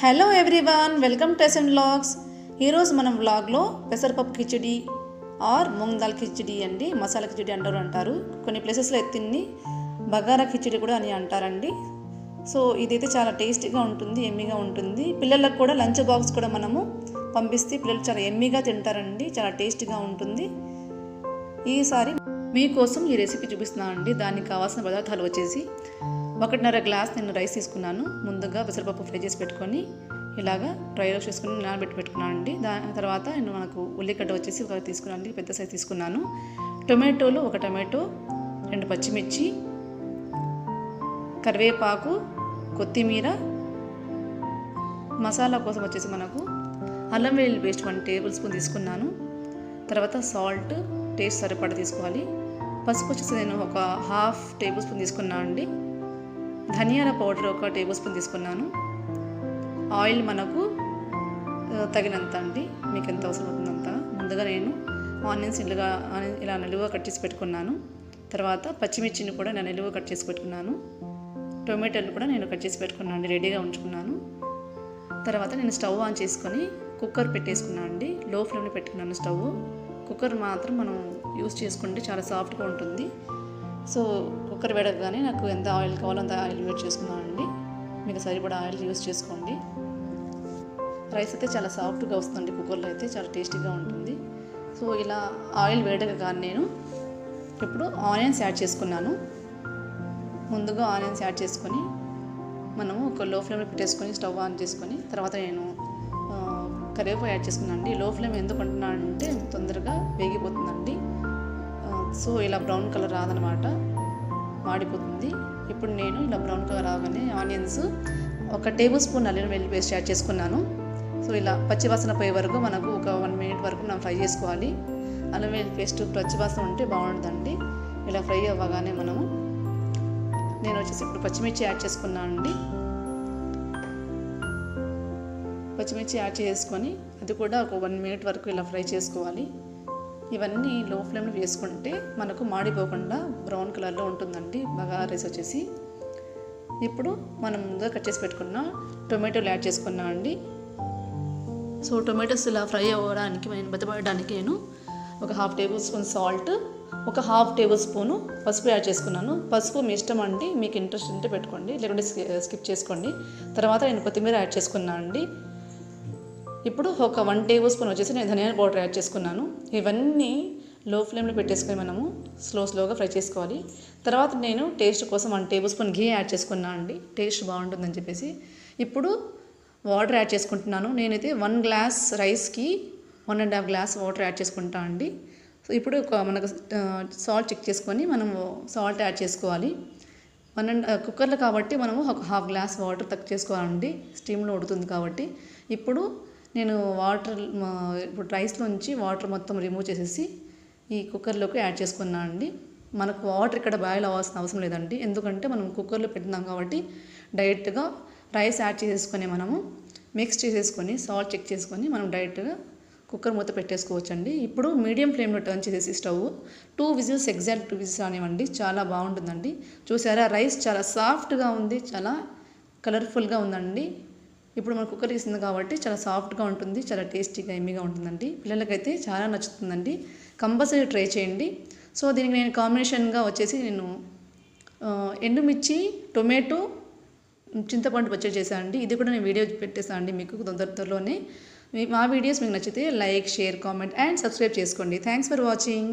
Hello everyone welcome to SN vlogs ఈరోజు మనం వ్లాగ్లో పెసరపప్పు కిచడి ఆర్ మూంగ్ దాల్ కిచడి అండి మసాలా కిచడి అంటారు అంటారు. కొన్ని ప్లేసెస్లో ఎత్తిన్ని బగారా కిచడి కూడా అని అంటారండి. సో ఇదైతే చాలా టేస్టీగా ఉంటుంది ఎమ్మిగా ఉంటుంది. పిల్లలకు కూడా లంచ్ బాక్స్ కూడా మనము పంపిస్తే పిల్లలు చాలా ఎమ్మిగా తింటారండి చాలా టేస్టీగా ఉంటుంది. ఈసారి మీకోసం ఈ రెసిపీ చూపిస్తున్నాను అండి దానికి కావాల్సిన పదార్థాలు వచ్చేసి ఒకటిన్నర గ్లాస్ నేను రైస్ తీసుకున్నాను. ముందుగా పెసరపప్పు ఫ్రై చేసి పెట్టుకొని ఇలాగా డ్రై రోస్ట్ చేసుకుని నానబెట్టి పెట్టుకున్నాను అండి దాని తర్వాత నేను మనకు ఉల్లిగడ్డ వచ్చేసి ఒక తీసుకున్నాను పెద్ద సైజ్ తీసుకున్నాను. టొమాటోలు ఒక టొమాటో రెండు పచ్చిమిర్చి కరివేపాకు కొత్తిమీర మసాలా కోసం వచ్చేసి మనకు అల్లం వెల్లుల్లి పేస్ట్ వన్ టేబుల్ స్పూన్ తీసుకున్నాను. తర్వాత సాల్ట్ టేస్ట్ సరిపడా తీసుకోవాలి. పసుపు వచ్చేసి నేను ఒక హాఫ్ టేబుల్ స్పూన్ తీసుకున్నాను అండి ధనియాల పౌడర్ ఒక టేబుల్ స్పూన్ తీసుకున్నాను. ఆయిల్ మనకు తగినంత అండి. మీకు ఎంత అవసరం అవుతుందంత. ముందుగా నేను ఆనియన్స్ ఇల్లుగా ఇలా నిలువుగా కట్ చేసి పెట్టుకున్నాను. తర్వాత పచ్చిమిర్చిని కూడా నేను నిలువ కట్ చేసి పెట్టుకున్నాను. టొమాటోలు కూడా నేను కట్ చేసి పెట్టుకున్నాను అండి. రెడీగా ఉంచుకున్నాను. తర్వాత నేను స్టవ్ ఆన్ చేసుకొని కుక్కర్ పెట్టేసుకున్నాను అండి. లో ఫ్లేమ్లో పెట్టుకున్నాను స్టవ్. కుక్కర్ మాత్రం మనం యూస్ చేసుకుంటే చాలా సాఫ్ట్గా ఉంటుంది. సో కుక్కర్ వేడగానే నాకు ఎంత ఆయిల్ కావాలో అంత ఆయిల్ వేడి చేసుకున్నాను అండి మీకు సరిపడా ఆయిల్ యూస్ చేసుకోండి. రైస్ అయితే చాలా సాఫ్ట్గా వస్తుంది కుక్కర్లో అయితే చాలా టేస్టీగా ఉంటుంది. సో ఇలా ఆయిల్ వేడగానే నేను ఇప్పుడు ఆనియన్స్ యాడ్ చేసుకున్నాను. ముందుగా ఆనియన్స్ యాడ్ చేసుకొని మనము ఒక లో ఫ్లేమ్లో పెట్టేసుకొని స్టవ్ ఆన్ చేసుకొని తర్వాత నేను కరివేపాకు యాడ్ చేసుకున్నాను అండి లో ఫ్లేమ్ ఎందుకు అంటున్నానంటే తొందరగా వేగిపోతుందండి. సో ఇలా బ్రౌన్ కలర్ రాదనమాట. మాడిపోతుంది. ఇప్పుడు నేను ఇలా బ్రౌన్ కలర్ రాగానే ఆనియన్స్ ఒక టేబుల్ స్పూన్ అల్లిన వెల్లి పేస్ట్ యాడ్ చేసుకున్నాను. సో ఇలా పచ్చివాసన పోయే వరకు మనకు ఒక వన్ మినిట్ వరకు మనం ఫ్రై చేసుకోవాలి. అల్లం వెల్లి పేస్ట్ పచ్చివాసన ఉంటే బాగుంటుందండి. ఇలా ఫ్రై అవ్వగానే మనము నేను వచ్చేసి ఇప్పుడు పచ్చిమిర్చి యాడ్ చేసుకున్నాను అండి. పచ్చిమిర్చి యాడ్ చేసుకొని అది కూడా ఒక వన్ మినిట్ వరకు ఇలా ఫ్రై చేసుకోవాలి. ఇవన్నీ లో ఫ్లేమ్లో వేసుకుంటే మనకు మాడిపోకుండా బ్రౌన్ కలర్లో ఉంటుందండి. బాగా రైస్ వచ్చేసి. ఇప్పుడు మనం ముందుగా కట్ చేసి పెట్టుకున్న టొమాటోలు యాడ్ చేసుకున్నాం అండి. సో టొమాటోస్ ఇలా ఫ్రై అవ్వడానికి నేను బతపడడానికి నేను ఒక హాఫ్ టేబుల్ స్పూన్ సాల్ట్ ఒక హాఫ్ టేబుల్ స్పూను పసుపు యాడ్ చేసుకున్నాను. పసుపు మీ ఇష్టం అండి మీకు ఇంట్రెస్ట్ ఉంటే పెట్టుకోండి లేకుంటే స్కిప్ చేసుకోండి. తర్వాత నేను కొత్తిమీర యాడ్ చేసుకున్నాను అండి. ఇప్పుడు ఒక వన్ టేబుల్ స్పూన్ వచ్చేసి నేను ధనియాల పౌడర్ యాడ్ చేసుకున్నాను. ఇవన్నీ లో ఫ్లేమ్లో పెట్టేసుకొని మనము స్లో స్లోగా ఫ్రై చేసుకోవాలి. తర్వాత నేను టేస్ట్ కోసం వన్ టేబుల్ స్పూన్ ఘీ యాడ్ చేసుకున్నాను అండి. టేస్ట్ బాగుంటుందని చెప్పేసి. ఇప్పుడు వాటర్ యాడ్ చేసుకుంటున్నాను. నేనైతే వన్ గ్లాస్ రైస్కి one and half glass water add చేసుకుంటాను అండి. సో ఇప్పుడు ఒక మనకు సాల్ట్ చెక్ చేసుకొని మనం సాల్ట్ యాడ్ చేసుకోవాలి. వన్ అండ్ కుక్కర్లో కాబట్టి మనము ఒక హాఫ్ గ్లాస్ వాటర్ తక్కువ చేసుకోవాలండి. స్టీమ్లో ఉడుతుంది కాబట్టి. ఇప్పుడు నేను వాటర్ మా- ఇప్పుడు రైస్లోంచి వాటర్ మొత్తం రిమూవ్ చేసేసి ఈ కుక్కర్లోకి యాడ్ చేసుకున్నాను అండి. మనకు వాటర్ ఇక్కడ బాయిల్ అవ్వాల్సిన అవసరం లేదండి. ఎందుకంటే మనం కుక్కర్లో పెట్టినాం కాబట్టి డైరెక్ట్గా రైస్ యాడ్ చేసేసుకొని మనము మిక్స్ చేసేసుకొని సాల్ట్ చెక్ చేసుకొని మనం డైరెక్ట్గా కుక్కర్ మూత పెట్టేసుకోవచ్చండి. ఇప్పుడు మీడియం ఫ్లేమ్లో టర్న్ చేసేసి stove two whistles exact two whistles రానివ్వండి. చాలా బాగుంటుందండి. చూసారా? రైస్ చాలా సాఫ్ట్గా ఉంది చాలా కలర్ఫుల్గా ఉందండి. ఇప్పుడు మన కుక్కర్ తీసింది కాబట్టి చాలా సాఫ్ట్గా ఉంటుంది చాలా టేస్టీగా ఎమ్మీగా ఉంటుందండి. పిల్లలకైతే చాలా నచ్చుతుందండి. కంపల్సరీ ట్రై చేయండి. సో దీనికి నేను కాంబినేషన్గా వచ్చేసి నేను ఎండుమిర్చి టొమాటో చింతపండు పచ్చడి చేశాను అండి ఇది కూడా నేను వీడియో పెట్టేశాను అండి మీకు తొందర త్వరలోనే. మా వీడియోస్ మీకు నచ్చితే like share comment and subscribe చేసుకోండి. Thanks for watching.